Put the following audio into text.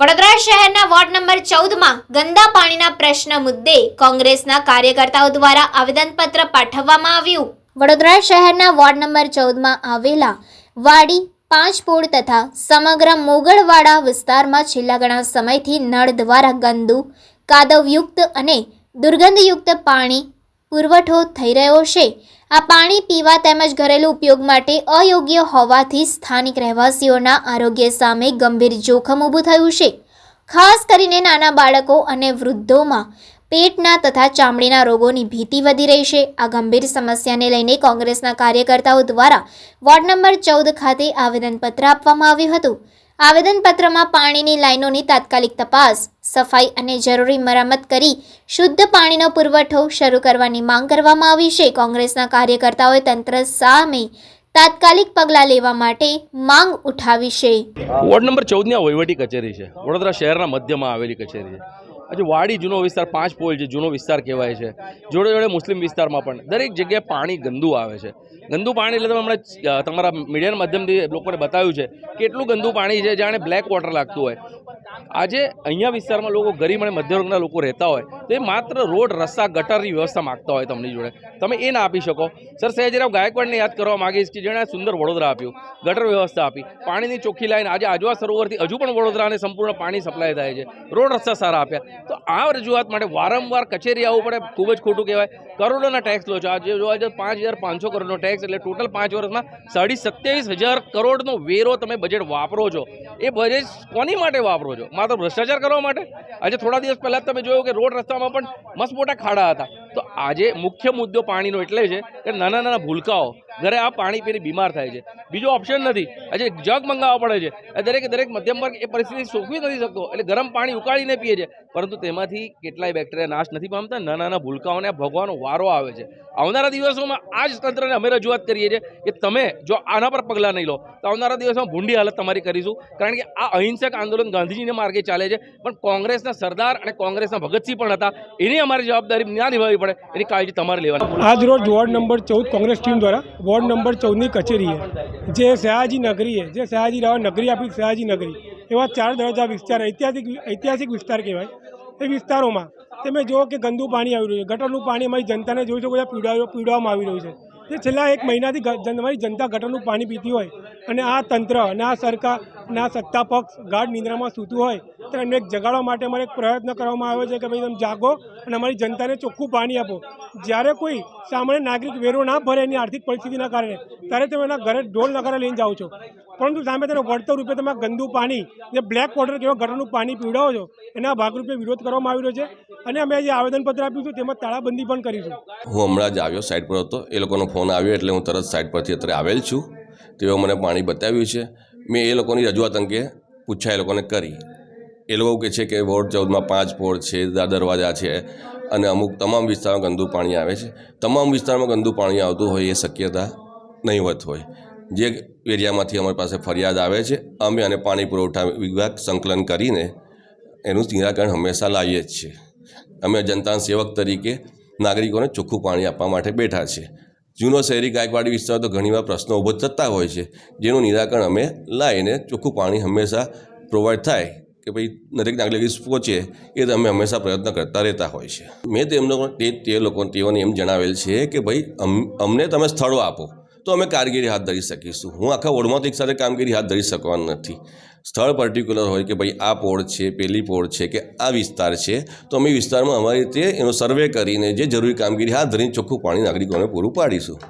વડોદરા શહેરના ward number ચૌદમાં ગંદા પાણીના પ્રશ્ન મુદ્દે કોંગ્રેસના કાર્યકર્તાઓ દ્વારા આવેદનપત્ર પાઠવવામાં આવ્યું. વડોદરા શહેરના વોર્ડ નંબર ચૌદમાં આવેલા વાડી પાંચપોળ તથા સમગ્ર મોગળવાડા વિસ્તારમાં છેલ્લા ઘણા સમયથી નળ દ્વારા ગંદુ, કાદવયુક્ત અને દુર્ગંધયુક્ત પાણી પુરવઠો થઈ રહ્યો છે. આ પાણી પીવા તેમજ ઘરેલુ ઉપયોગ માટે અયોગ્ય હોવાથી સ્થાનિક રહેવાસીઓના આરોગ્ય સામે ગંભીર જોખમ ઊભું થયું છે. ખાસ કરીને નાના બાળકો અને વૃદ્ધોમાં પેટના તથા ચામડીના રોગોની ભીતિ વધી રહી છે. આ ગંભીર સમસ્યાને લઈને કોંગ્રેસના કાર્યકર્તાઓ દ્વારા વોર્ડ નંબર ચૌદ ખાતે આવેદનપત્ર આપવામાં આવ્યું હતું. આવેદનપત્રમાં પાણીની લાઈનોની તાત્કાલિક તપાસ, સફાઈ અને જરૂરી મરામત કરી શુદ્ધ પાણીનો પુરવઠો શરૂ કરવાની માંગ કરવામાં આવી છે. કોંગ્રેસના કાર્યકર્તાઓએ તંત્ર સામે તાત્કાલિક પગલાં લેવા માટે માંગ ઉઠાવી છે. વોર્ડ નંબર ચૌદની વહીવટી કચેરી છે. વડોદરા શહેરના મધ્યમાં આવેલી કચેરી છે. આજે વાડી જૂનો વિસ્તાર, પાંચ પોલ છે, જૂનો વિસ્તાર કહેવાય છે. જોડે જોડે મુસ્લિમ વિસ્તારમાં પણ દરેક જગ્યાએ પાણી ગંદુ આવે છે. ગંદુ પાણી એટલે તમે હમણાં તમારા મીડિયાના માધ્યમથી લોકોને બતાવ્યું છે કે એટલું ગંદુ પાણી છે જાણે બ્લેક વોટર લાગતું હોય. આજે અહીંયા વિસ્તારમાં લોકો ગરીબ અને મધ્યવર્ગના લોકો રહેતા હોય, તો એ માત્ર રોડ, રસ્તા, ગટરની વ્યવસ્થા માગતા હોય તમારી જોડે. તમે એ ના આપી શકો. સર સયાજીરાવ ગાયકવાડને યાદ કરવા માગીશ કે જેણે સુંદર વડોદરા આપ્યું, ગટર વ્યવસ્થા આપી, પાણીની ચોખ્ખી લાઈન, આજે આજવા સરોવરથી હજુ પણ વડોદરાને સંપૂર્ણ પાણી સપ્લાય થાય છે. રોડ રસ્તા સારા આપ્યા. તો આ રજૂઆત માટે વારંવાર કચેરી આવવું પડે, ખૂબ જ ખોટું કહેવાય. કરોડોના ટેક્સ લો છો. આજે જોવા જાય પાંચ હજાર પાંચસો કરોડનો ટેક્સ એટલે ટોટલ પાંચ વર્ષમાં સાડી સત્યાવીસ હજાર કરોડનો વેરો તમે બજેટ વાપરો છો. એ બજેટ કોની માટે વાપરો છો? માત્ર ભ્રષ્ટાચાર કરવા માટે. આજે થોડા દિવસ પહેલાં તમે જોયું કે રોડ રસ્તામાં પણ મસ્ત મોટા ખાડા હતા. તો આજે મુખ્ય મુદ્દો પાણીનો એટલે છે કે નાના નાના ભૂલકાઓ. ઘરે આ પાણી પીને બીમાર થાય છે. બીજો ઓપ્શન નથી. આજે જગ મંગાવવા પડે છે. દરેક દરેક મધ્યમ વર્ગ એ પરિસ્થિતિ સોંપવી નથી શકતો. એટલે ગરમ પાણી ઉકાળીને પીએ છે. પરંતુ તેમાંથી કેટલાય બેક્ટેરિયા નાશ નથી પામતા. નાના નાના ભૂલકાઓને ભોગવાનો વારો આવે છે. આવનારા દિવસોમાં આ જ તંત્રને અમે રજૂઆત કરીએ છીએ કે તમે જો આના પર પગલાં નહીં લો, તો આવનારા દિવસમાં ભૂંડી હાલત તમારી કરીશું. કારણ કે આ અહિંસક આંદોલન ગાંધીજીના માર્ગે ચાલે છે. પણ કોંગ્રેસના સરદાર અને કોંગ્રેસના ભગતસિંહ પણ હતા. એની અમારી જવાબદારી ના નિભાવવી પડે. એની કાળજી તમારે લેવાની. આજ રોજ વોર્ડ નંબર ચૌદ કોંગ્રેસ ટીમ દ્વારા વોર્ડ નંબર ચૌદની કચેરીએ, જે સયાજી નગરીએ, જે સયાજી રાવ નગરી આપી સયાજી નગરી, એવા ચાર દરજા વિસ્તાર, ઐતિહાસિક ઐતિહાસિક વિસ્તાર કહેવાય. એ વિસ્તારોમાં તમે જુઓ કે ગંદુ પાણી આવી રહ્યું છે. ગટરનું પાણી અમારી જનતાને જોઈ છો પીવડાવ પીવડાવવામાં આવી રહ્યું છે. તે છેલ્લા એક મહિનાથી અમારી જનતા ગટરનું પાણી પીતી હોય અને આ તંત્ર અને આ સરકાર, અને આ સત્તા પક્ષ ગાઢ નિંદ્રામાં સૂતું હોય તો એમને એક જગાડવા માટે અમારે એક પ્રયત્ન કરવામાં આવ્યો છે કે ભાઈ તમે જાગો અને અમારી જનતાને ચોખ્ખું પાણી આપો. જ્યારે કોઈ સામાન્ય નાગરિક વેરો ના ભરે એની આર્થિક પરિસ્થિતિના કારણે, ત્યારે તમે એના ઘરે ઢોલ નગારા લઈને જાઓ છો. પરંતુ સામે તેને વળતર રૂપે તમે ગંદુ પાણી, જે બ્લેક વોટર કેવા ગટરનું પાણી પીવડાવો છો, એના ભાગરૂપે વિરોધ કરવામાં આવી રહ્યો છે. અને અમે જે આવેદનપત્ર આપ્યું છે, તેમાં તાળાબંધી પણ કરીશું હું હમણાં જ આવ્યો સાઇટ પર હતો. એ લોકોનો ફોન આવ્યો એટલે હું તરત સાઇટ પરથી અત્યારે આવેલ છું. તેઓ મને પાણી બતાવ્યું છે. મેં એ લોકોની રજૂઆત અંગે પૂછા એ લોકોને કરી. એ લોકો કહે છે કે વોર્ડ ચૌદમાં પાંચ પોળ છે દર- દરવાજા છે અને અમુક તમામ વિસ્તારમાં ગંદુ પાણી આવે છે. તમામ વિસ્તારમાં ગંદુ પાણી આવતું હોય એ શક્યતા નહીવત હોય. જે એરિયામાંથી અમારી પાસે ફરિયાદ આવે છે, અમે અને પાણી પુરવઠા વિભાગ સંકલન કરીને એનું નિરાકરણ હંમેશા લાવીએ જ છીએ. અમે જનતા સેવક તરીકે નાગરિકોને ચોખ્ખું પાણી આપવા માટે બેઠા છીએ. જૂનો શહેરી ગાયકવાડી વિસ્તાર તો ઘણીવાર પ્રશ્નો ઊભો થતા હોય છે. જેનું નિરાકરણ અમે લાવીને ચોખ્ખું પાણી હંમેશા પ્રોવાઈડ થાય કે ભાઈ દરેક નાગરિક પહોંચે, એ અમે હંમેશા પ્રયત્ન કરતા રહેતા હોય છે. મેં તેમનો તે તે લોકો, તેઓને એમ જણાવેલ છે કે ભાઈ, અમ- અમને તમે સ્થળો આપો, તો અમે કામગીરી હાથ ધરી શકીશું. હું આખા વોર્ડમાંથી એક સાથે કામગીરી હાથ ધરી શકવાનું નથી. સ્થળ પર્ટિક્યુલર હોય કે ભાઈ, આ પોળ છે, પેલી પોળ છે કે આ વિસ્તાર છે, તો અમે વિસ્તારમાં અમારી રીતે એનો સર્વે કરીને જે જરૂરી કામગીરી હાથ ધરીને ચોખ્ખું પાણી નાગરિકોને પૂરું પાડીશું.